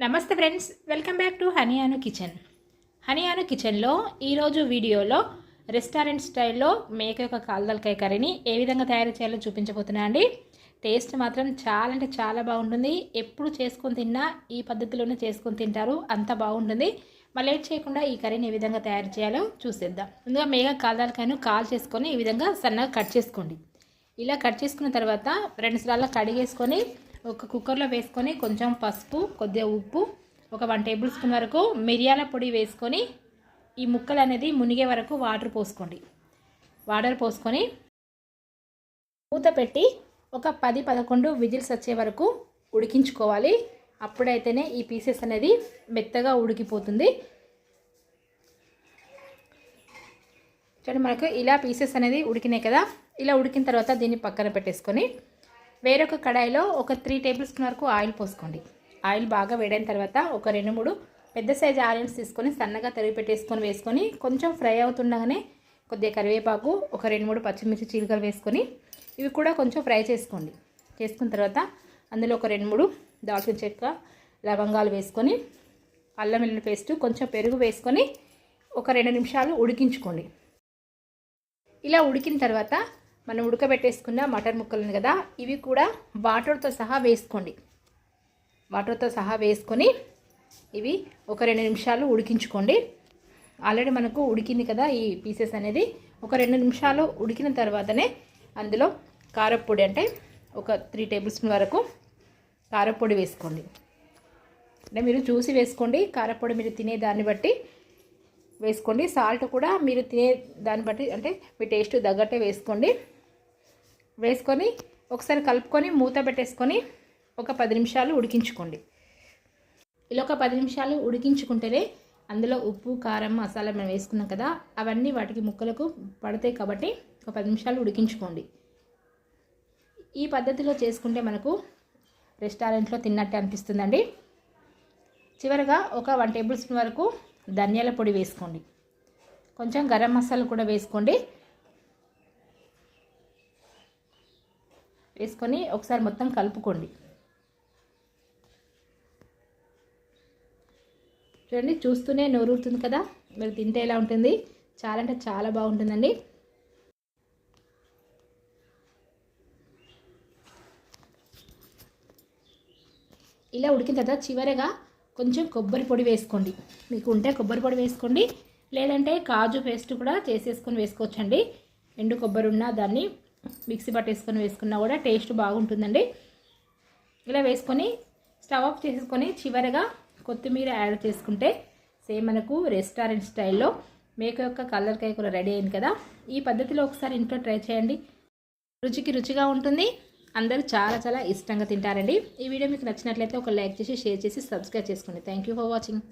నమస్తే friends welcome back to హనియాను kitchen. హనియాను కిచెన్లో ఈరోజు వీడియోలో రెస్టారెంట్ స్టైల్లో మేక యొక్క కాల్దలకాయ కర్రీని ఏ విధంగా తయారు చేయాలో చూపించబోతున్నా అండి. టేస్ట్ మాత్రం చాలా అంటే చాలా బాగుంటుంది. ఎప్పుడు చేసుకొని తిన్నా ఈ పద్ధతిలోనే చేసుకొని తింటారు అంత బాగుంటుంది. మళ్ళీ లేట్ చేయకుండా ఈ కర్రీని ఏ విధంగా తయారు చేయాలో చూసేద్దాం. ముందుగా మేక కాల్దలకాయను కాల్ చేసుకొని ఈ విధంగా సన్నగా కట్ చేసుకోండి. ఇలా కట్ చేసుకున్న తర్వాత రెండు సార్లు కడిగేసుకొని ఒక కుక్కర్లో వేసుకొని కొంచెం పసుపు కొద్దిగా ఉప్పు ఒక వన్ టేబుల్ స్పూన్ వరకు మిరియాల పొడి వేసుకొని ఈ ముక్కలు అనేది మునిగే వరకు వాటర్ పోసుకోండి. వాటర్ పోసుకొని మూత పెట్టి ఒక పది పదకొండు విజిల్స్ వచ్చే వరకు ఉడికించుకోవాలి. అప్పుడైతేనే ఈ పీసెస్ అనేది మెత్తగా ఉడికిపోతుంది. చూడండి మనకు ఇలా పీసెస్ అనేది ఉడికినాయి కదా. ఇలా ఉడికిన తర్వాత దీన్ని పక్కన పెట్టేసుకొని వేరొక కడాయిలో ఒక త్రీ టేబుల్ స్పూన్ వరకు ఆయిల్ పోసుకోండి. ఆయిల్ బాగా వేడైన తర్వాత ఒక రెండు మూడు పెద్ద సైజు ఆనియన్స్ తీసుకొని సన్నగా తరిగి పెట్టేసుకొని వేసుకొని కొంచెం ఫ్రై అవుతుండగానే కొద్దిగా కరివేపాకు ఒక రెండు మూడు పచ్చిమిర్చి చీలికలు వేసుకొని ఇవి కూడా కొంచెం ఫ్రై చేసుకోండి. చేసుకున్న తర్వాత అందులో ఒక రెండు మూడు దాల్చిన చెక్క లవంగాలు వేసుకొని అల్లం వెల్లుల్లి పేస్ట్ కొంచెం పెరుగు వేసుకొని ఒక రెండు నిమిషాలు ఉడికించుకోండి. ఇలా ఉడికిన తర్వాత మనం ఉడకబెట్టేసుకున్న మటన్ ముక్కలను కదా ఇవి కూడా వాటర్తో సహా వేసుకోండి. వాటర్తో సహా వేసుకొని ఇవి ఒక రెండు నిమిషాలు ఉడికించుకోండి. ఆల్రెడీ మనకు ఉడికింది కదా ఈ పీసెస్ అనేది. ఒక రెండు నిమిషాలు ఉడికిన తర్వాతనే అందులో కారపొడి అంటే ఒక త్రీ టేబుల్ స్పూన్ వరకు కారపొడి వేసుకోండి. అంటే మీరు చూసి వేసుకోండి కారపొడి మీరు తినే దాన్ని బట్టి వేసుకోండి. సాల్ట్ కూడా మీరు తినే దాన్ని బట్టి అంటే మీ టేస్ట్ తగ్గట్టే వేసుకోండి. వేసుకొని ఒకసారి కలుపుకొని మూత పెట్టేసుకొని ఒక పది నిమిషాలు ఉడికించుకోండి. ఇలా ఒక పది నిమిషాలు ఉడికించుకుంటేనే అందులో ఉప్పు కారం మసాలా మనం వేసుకున్నాం కదా అవన్నీ వాటికి ముక్కలకు పడతాయి కాబట్టి ఒక పది నిమిషాలు ఉడికించుకోండి. ఈ పద్ధతిలో చేసుకుంటే మనకు రెస్టారెంట్లో తిన్నట్టే అనిపిస్తుందండి. చివరగా ఒక వన్ టేబుల్ స్పూన్ వరకు ధనియాల పొడి వేసుకోండి. కొంచెం గరం మసాలా కూడా వేసుకోండి. వేసుకొని ఒకసారి మొత్తం కలుపుకోండి. చూడండి చూస్తూనే నోరూరుతుంది కదా? మీరు తింటే ఎలా ఉంటుంది? చాలా అంటే చాలా బాగుంటుందండి. ఇలా ఉడికిన తర్వాత చివరగా కొంచెం కొబ్బరి పొడి వేసుకోండి. మీకు ఉంటే కొబ్బరి పొడి వేసుకోండి. లేదంటే కాజు పేస్ట్ కూడా చేసేసుకొని వేసుకోవచ్చండి. ఎండు కొబ్బరి ఉన్న దాన్ని మిక్సీ పట్టేసుకొని వేసుకున్నా కూడా టేస్ట్ బాగుంటుందండి. ఇలా వేసుకొని స్టవ్ ఆఫ్ చేసుకొని చివరగా కొత్తిమీర యాడ్ చేసుకుంటే సేమ్ మనకు రెస్టారెంట్ స్టైల్లో మేక యొక్క కలర్ కాయ కూడా రెడీ అయింది కదా. ఈ పద్ధతిలో ఒకసారి ఇంట్లో ట్రై చేయండి. రుచికి రుచిగా ఉంటుంది. అందరూ చాలా చాలా ఇష్టంగా తింటారండి. ఈ వీడియో మీకు నచ్చినట్లయితే ఒక లైక్ చేసి షేర్ చేసి సబ్స్క్రైబ్ చేసుకోండి. Thank you for watching